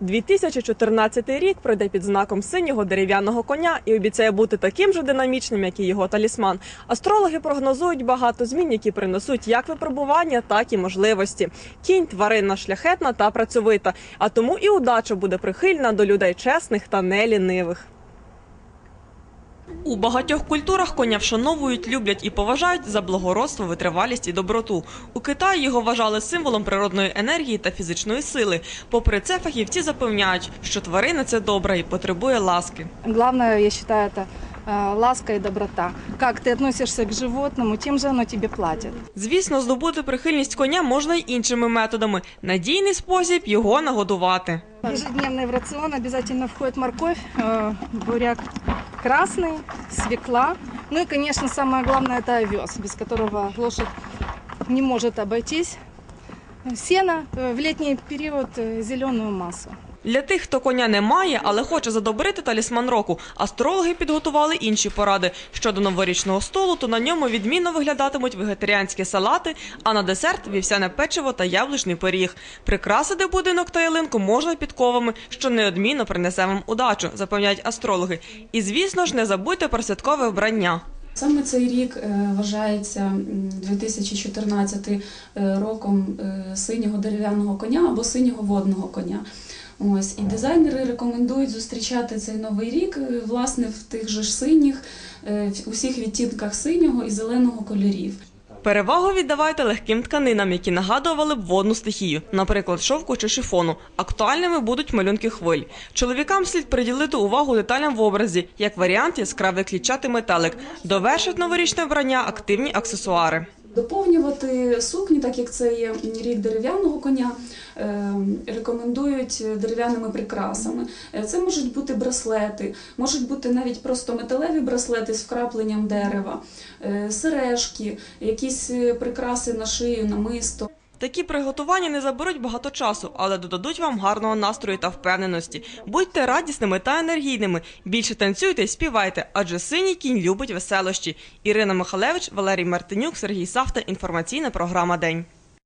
2014 рік пройде під знаком синього дерев'яного коня і обіцяє бути таким же динамічним, як і його талісман. Астрологи прогнозують багато змін, які принесуть як випробування, так і можливості. Кінь тварина шляхетна та працьовита, а тому і удача буде прихильна до людей чесних та нелінивих. У багатьох культурах коня вшановують, люблять і поважають за благородство, витривалість і доброту. У Китаї його вважали символом природної енергії та фізичної сили. Попри це, фахівці запевняють, що тварина це добра і потребує ласки. Главное, я считаю, это э, ласка и доброта. Как ты относишься к животному, тем же оно тебе платит. Звісно, здобути прихильність коня можна й іншими методами. Надійний спосіб його нагодувати. Ежедневный в рацион обязательно входит морковь, э, буряк красный, свекла. Ну и, конечно, самое главное – это овес, без которого лошадь не может обойтись. Сено э, в летний период э, зеленую массу. Для тих, хто коня не має, але хоче задобрити талісман року, астрологи підготували інші поради. Щодо новорічного столу, то на ньому відмінно виглядатимуть вегетаріанські салати, а на десерт вівсяне печиво та яблучний пиріг. Прикрасити будинок та ялинку можна підковами, що неодмінно принесе вам удачу, запевняють астрологи. І звісно ж, не забудьте про святкове вбрання. Саме цей рік е, вважається м, 2014 е, роком е, синього дерев'яного коня або синього водного коня. Ось і дизайнери рекомендують зустрічати цей новий рік е, власне в тих же ж синіх, е, в усіх відтінках синього і зеленого кольорів. Перевагу віддавайте легким тканинам, які нагадували б водну стихію, наприклад, шовку чи шифону. Актуальними будуть малюнки хвиль. Чоловікам слід приділити увагу деталям в образі, як варіант яскравий клітчатий метелик. Довершить новорічне вбрання активні аксесуари. Доповнювати сукні, так як це є рік дерев'яного коня, е, рекомендують дерев'яними прикрасами. Е, Це можуть бути браслети, можуть бути навіть просто металеві браслети з вкрапленням дерева, е, сережки, якісь прикраси на шию, намисто. Такі приготування не заберуть багато часу, але додадуть вам гарного настрою та впевненості. Будьте радісними та енергійними. Більше танцюйте і співайте, адже синій кінь любить веселощі. Ірина Михалевич, Валерій Мартинюк, Сергій Савта. Інформаційна програма День.